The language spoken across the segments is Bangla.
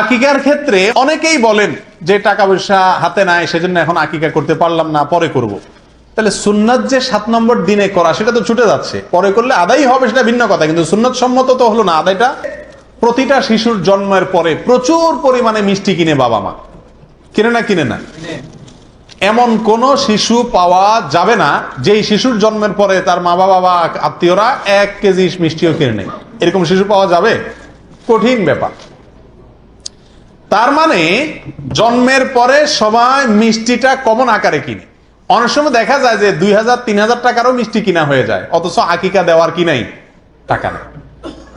আকিকার ক্ষেত্রে অনেকেই বলেন যে টাকা পয়সা হাতে নাই, সেজন্য এখন আকিকা করতে পারলাম না, পরে করব। তাহলে সুন্নাত যে সাত নম্বর দিনে করা, সেটা তো ছুটে যাচ্ছে। পরে করলে আদায় হবে, সেটা ভিন্ন কথা। কিন্তু সুন্নত সম্মত তো হলো না, আদায়টা প্রতিটা শিশুর জন্মের পরে প্রচুর পরিমাণে মিষ্টি কিনে বাবা মা। কিনে না কিনে না? এমন কোন শিশু পাওয়া যাবে না, যেই শিশুর জন্মের পরে তার মা বাবা বা আত্মীয়রা এক কেজি মিষ্টিও কিনে নেই এরকম শিশু পাওয়া যাবে? কঠিন ব্যাপার। তার মানে জন্মের পরে সবাই মিষ্টিটা কমন আকারে কিনে। অনেক সময় দেখা যায় যে দুই হাজার, তিন হাজার টাকারও মিষ্টি কিনা হয়ে যায়, অথচ আকিকা দেওয়ার কি নাই টাকা নেই।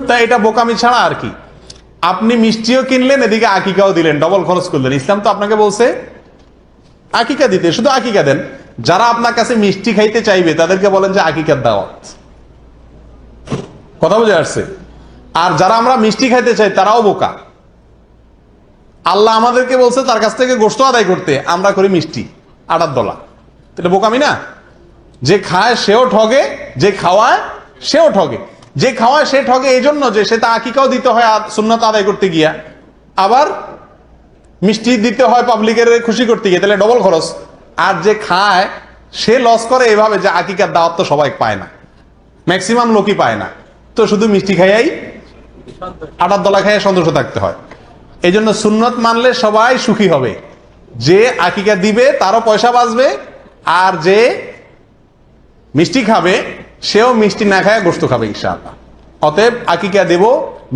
তা এটা বোকামি ছাড়া আর কি। আপনি মিষ্টিও কিনলেন, এদিকে আকিকাও দিলেন ডবল খরচ করলেন। ইসলাম তো আপনাকে বলছে, আকিকা দিতে, শুধু আকিকা দেন। যারা আপনার কাছে মিষ্টি খাইতে চাইবে, তাদেরকে বলেন যে আকিকার দাওয়াত। কথা বুঝে আসছে? আর যারা আমরা মিষ্টি খাইতে চাই, তারাও বোকা। আল্লাহ আমাদেরকে বলছে, তার কাছ থেকে গোস্ত আদায় করতে, আমরা করি মিষ্টি, আটার দলা। এটা বোকামি না? যে খায়, সেও ঠগে, যে খাওয়ায়, সেও ঠগে। যে খাওয়ায়, সে ঠগে এই জন্য যে সে তা আকিকাও দিতে হয় সুন্নত আদায় করতে গিয়া। আবার মিষ্টি দিতে হয় পাবলিকের খুশি করতে গিয়ে, তাহলে ডবল খরচ। আর যে খায়, সে লস করে এভাবে যে আকিকার দাওয়াত তো সবাই পায় না। ম্যাক্সিমাম লোকই পায় না। তো শুধু মিষ্টি খাইয়াই, আটার দলা খাইয়া সন্তুষ্ট থাকতে হয়। এই জন্য সুন্নত মানলে সবাই সুখী হবে। যে আকিকা দিবে, তারও পয়সা বাঁচবে, আর যে মিষ্টি খাবে, সেও মিষ্টি না খায় গোস্ত খাবে ইনশাআল্লাহ। অতএব আকিকা দেব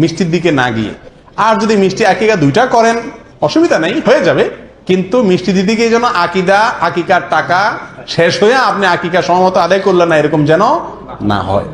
মিষ্টির দিকে না গিয়ে। আর যদি মিষ্টি আকিকা দুইটা করেন, অসুবিধা নেই, হয়ে যাবে। কিন্তু মিষ্টি গিয়ে যেন আকিদা, আকিকার টাকা শেষ হয়ে আপনি আকিকা সমমত আদায় করলেন না, এরকম যেন না হয়।